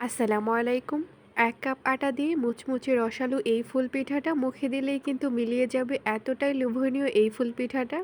আসসালামু আলাইকুম। এক কাপ আটা দিয়ে মুচমুচে রসালো এই ফুল পিঠাটা মুখে দিলেই কিন্তু মিলিয়ে যাবে এতটাই লোভনীয় এই ফুল পিঠাটা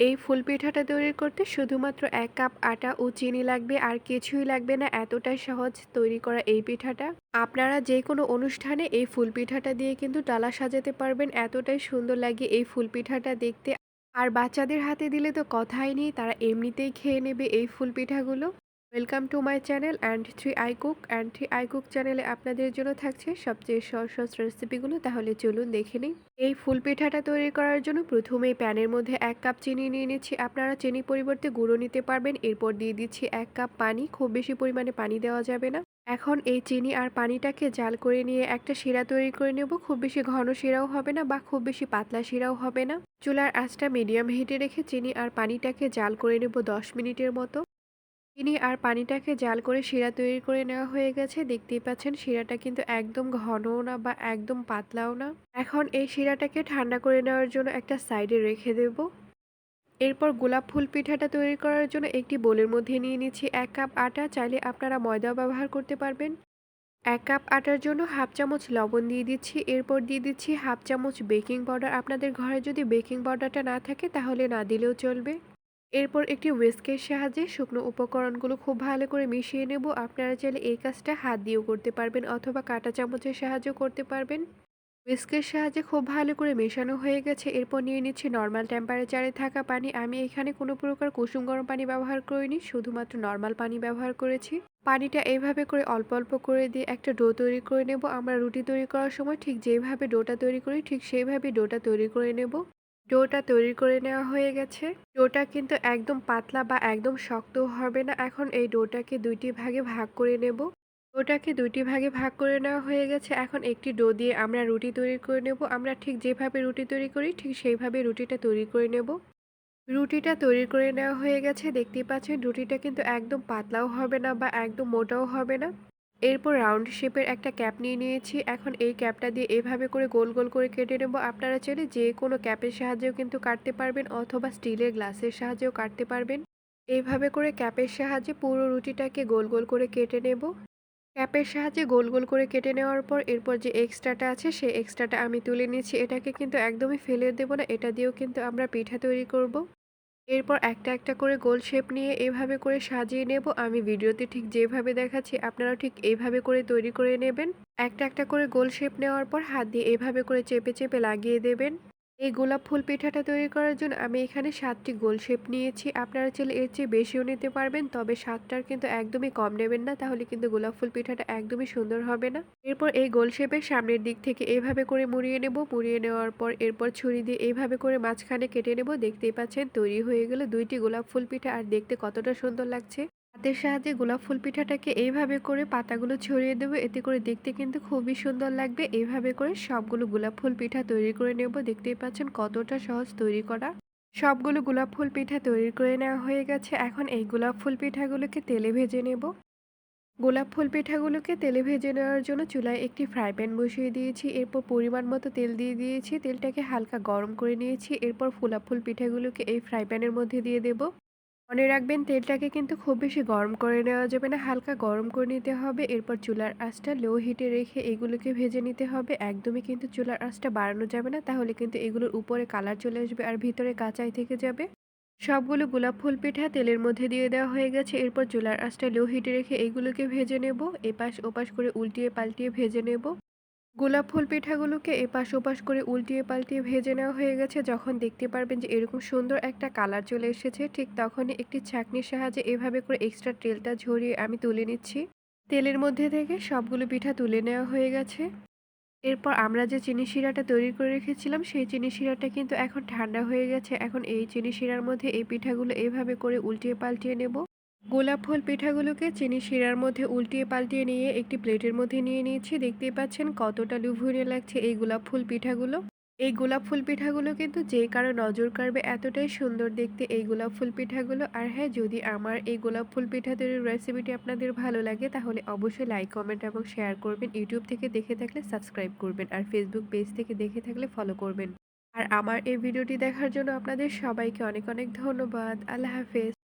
এই ফুল পিঠাটা তৈরি করতে শুধুমাত্র এক কাপ আটা ও চিনি লাগবে আর কিছুই লাগবে না, এতটাই সহজ তৈরি করা এই পিঠাটা। আপনারা যে কোনো অনুষ্ঠানে এই ফুল পিঠাটা দিয়ে কিন্তু ডালা সাজাতে পারবেন, এতটাই সুন্দর লাগে এই ফুল পিঠাটা দেখতে। আর বাচ্চাদের হাতে দিলে তো কথাই নেই, তারা এমনিতেই খেয়ে নেবে এই ফুল পিঠাগুলো welcome to my channel and three I cook and three I cook চ্যানেলে আপনাদের জন্য থাকছে সবচেয়ে সহজ রেসিপিগুলো তাহলে চলুন দেখে নিই। এই ফুল পিঠাটা তৈরি করার জন্য প্রথমেই প্যানের মধ্যে এক কাপ চিনি নিয়ে নিচ্ছি। আপনারা চিনি পরিবর্তে গুঁড়ো নিতে পারবেন। এরপর দিয়ে দিচ্ছি এক কাপ পানি। খুব বেশি পরিমাণে পানি দেওয়া যাবে না। এখন এই চিনি আর পানিটাকে জাল করে নিয়ে একটা শিরা তৈরি করে নেব। খুব বেশি ঘন শিরাও হবে না, বা খুব বেশি পাতলা শিরাও হবে না। চুলার আঁচটা মিডিয়াম হিটে রেখে চিনি আর পানিটাকে জাল করে নেব দশ মিনিটের মতো। চিনি আর পানিটাকে জাল করে শিরা তৈরি করে নেওয়া হয়ে গেছে। দেখতেই পাচ্ছেন শিরাটা কিন্তু একদম ঘনও না বা একদম পাতলাও না। এখন এই শিরাটাকে ঠান্ডা করে নেওয়ার জন্য একটা সাইডে রেখে দেব। এরপর গোলাপ ফুল পিঠাটা তৈরি করার জন্য একটি বোলের মধ্যে নিয়ে নিচ্ছি এক কাপ আটা। চাইলে আপনারা ময়দাও ব্যবহার করতে পারবেন। এক কাপ আটার জন্য হাফ চামচ লবণ দিয়ে দিচ্ছি। এরপর দিয়ে দিচ্ছি হাফ চামচ বেকিং পাউডার। আপনাদের ঘরে যদি বেকিং পাউডারটা না থাকে তাহলে না দিলেও চলবে। এরপর একটি উইস্কের সাহায্যে শুকনো উপকরণগুলো খুব ভালো করে মিশিয়ে নেব। আপনারা চাইলে এই কাজটা হাত দিয়েও করতে পারবেন অথবা কাঁটা চামচের সাহায্যেও করতে পারবেন। উইস্কের সাহায্যে খুব ভালো করে মেশানো হয়ে গেছে। এরপর নিয়ে নিচ্ছি নর্মাল টেম্পারেচারে থাকা পানি। আমি এখানে কোনো প্রকার কুসুম গরম পানি ব্যবহার করিনি, শুধুমাত্র নর্মাল পানি ব্যবহার করেছি। পানিটা এইভাবে করে অল্প অল্প করে দিয়ে একটা ডো তৈরি করে নেব। আমরা রুটি তৈরি করার সময় ঠিক যেভাবে ডোটা তৈরি করি, ঠিক সেইভাবে ডোটা তৈরি করে নেব। ডোটা তৈরি করে নেওয়া হয়ে গেছে। ডোটা কিন্তু একদম পাতলা বা একদম শক্ত হবে না। এখন এই ডোটাকে দুইটি ভাগে ভাগ করে নেব। ডোটাকে দুইটি ভাগে ভাগ করে নেওয়া হয়ে গেছে। এখন একটি ডো দিয়ে আমরা রুটি তৈরি করে নেব। আমরা ঠিক যেভাবে রুটি তৈরি করি, ঠিক সেইভাবে রুটিটা তৈরি করে নেব। রুটিটা তৈরি করে নেওয়া হয়ে গেছে। দেখতেই পাচ্ছেন, রুটিটা কিন্তু একদম পাতলাও হবে না বা একদম মোটাও হবে না। এরপর রাউন্ড শেপের একটা ক্যাপ নিয়ে নিয়েছি। এখন এই ক্যাপটা দিয়ে এভাবে করে গোল গোল করে কেটে নেব। আপনারা চাইলে যে কোনো ক্যাপের সাহায্যেও কিন্তু কাটতে পারবেন অথবা স্টিলের গ্লাসের সাহায্যেও কাটতে পারবেন। এইভাবে করে ক্যাপের সাহায্যে পুরো রুটিটাকে গোল গোল করে কেটে নেব। ক্যাপের সাহায্যে গোল গোল করে কেটে নেওয়ার পর এরপর যে এক্সট্রাটা আছে সেই এক্সট্রাটা আমি তুলে নিয়েছি এটাকে কিন্তু একদমই ফেলে দেবো না। এটা দিয়েও কিন্তু আমরা পিঠা তৈরি করব। এরপর একটা একটা করে গোল শেপ নিয়ে এভাবে করে সাজিয়ে নেব। আমি ভিডিওতে ঠিক যেভাবে দেখাচ্ছি আপনারা ঠিক এইভাবে করে তৈরি করে নেবেন। একটা একটা করে গোল শেপ নেওয়ার পর হাত দিয়ে এভাবে করে চেপে চেপে লাগিয়ে দেবেন। এই গোলাপ ফুল পিঠাটা তৈরি করার জন্য আমি এখানে সাতটি গোল শেপ নিয়েছি। আপনারা চাইলে এর চেয়ে বেশিও নিতে পারবেন, তবে সাতটার কিন্তু একদমই কম নেবেন না, তাহলে কিন্তু গোলাপ ফুল পিঠাটা একদমই সুন্দর হবে না। এরপর এই গোল শেপের সামনের দিক থেকে এইভাবে করে মুড়িয়ে নেব। মুড়িয়ে নেওয়ার পর এরপর ছুরি দিয়ে এইভাবে করে মাঝখানে কেটে নেব। দেখতেই পাচ্ছেন তৈরি হয়ে গেল দুইটি গোলাপ ফুল পিঠা, আর দেখতে কতটা সুন্দর লাগছে। হাতের সাহায্যে গোলাপ ফুল পিঠাটাকে এইভাবে করে পাতাগুলো ছড়িয়ে দেবো। এতে করে দেখতে কিন্তু খুবই সুন্দর লাগবে। এইভাবে করে সবগুলো গোলাপ ফুল পিঠা তৈরি করে নেব। দেখতেই পাচ্ছেন কতটা সহজ তৈরি করা। সবগুলো গোলাপ ফুল পিঠা তৈরি করে নেওয়া হয়ে গেছে। এখন এই গোলাপ ফুল পিঠাগুলোকে তেলে ভেজে নেব। গোলাপ ফুল পিঠাগুলোকে তেলে ভেজে নেওয়ার জন্য চুলায় একটি ফ্রাই প্যান বসিয়ে দিয়েছি। এরপর পরিমাণ মতো তেল দিয়ে দিয়েছি। তেলটাকে হালকা গরম করে নিয়েছি। এরপর ফুলা ফুল পিঠাগুলোকে এই ফ্রাই প্যানের মধ্যে দিয়ে দেবো। মনে রাখবেন, তেলটাকে কিন্তু খুব বেশি গরম করে নেওয়া যাবে না। হালকা গরম করে নিতে হবে। এরপর চুলার আঁচটা লো হিটে রেখে এগুলোকে ভেজে নিতে হবে। একদমই কিন্তু চুলার আঁচটা বাড়ানো যাবে না। তাহলে কিন্তু এগুলোর উপরে কালার চলে আসবে আর ভিতরে কাঁচাই থেকে যাবে। সবগুলো গোলাপ ফুল পিঠা তেলের মধ্যে দিয়ে দেওয়া হয়ে গেছে। এরপর চুলার আঁচটা লো হিটে রেখে এইগুলোকে ভেজে নেব। এপাশ ওপাশ করে উল্টিয়ে পাল্টিয়ে ভেজে নেব। গোলাপ ফুল পিঠাগুলোকে এপাশ ওপাশ করে উল্টিয়ে পাল্টিয়ে ভেজে নেওয়া হয়ে গেছে। যখন দেখতে পারবেন যে এরকম সুন্দর একটা কালার চলে এসেছে, ঠিক তখনই একটি ছাঁকনির সাহায্যে এভাবে করে এক্সট্রা তেলটা ঝরিয়ে আমি তুলে নিচ্ছি। তেলের মধ্যে থেকে সবগুলো পিঠা তুলে নেওয়া হয়ে গেছে। এরপর আমরা যে চিনি শিরাটা তৈরি করে রেখেছিলাম, সেই চিনি শিরাটা কিন্তু এখন ঠান্ডা হয়ে গেছে। এখন এই চিনি শিরার মধ্যে এই পিঠাগুলো এইভাবে করে উল্টিয়ে পাল্টিয়ে নেব। গোলাপ ফুল পিঠাগুলোকে চিনি শিরার মধ্যে উল্টিয়ে পাল্টিয়ে নিয়ে একটি প্লেটের মধ্যে নিয়ে নিয়েছি। দেখতেই পাচ্ছেন কতটা লুভনীয় লাগছে এই গোলাপ ফুল পিঠাগুলো। এই গোলাপ ফুল পিঠাগুলো কিন্তু যে কারও নজর কাড়বে এতটাই সুন্দর দেখতে এই গোলাপ ফুল পিঠাগুলো। আর হ্যাঁ যদি আমার এই গোলাপ ফুল পিঠা তৈরির রেসিপিটি আপনাদের ভালো লাগে, তাহলে অবশ্যই লাইক কমেন্ট এবং শেয়ার করবেন। ইউটিউব থেকে দেখে থাকলে সাবস্ক্রাইব করবেন আর ফেসবুক পেজ থেকে দেখে থাকলে ফলো করবেন। আর আমার এই ভিডিওটি দেখার জন্য আপনাদের সবাইকে অনেক অনেক ধন্যবাদ। আল্লাহ হাফেজ।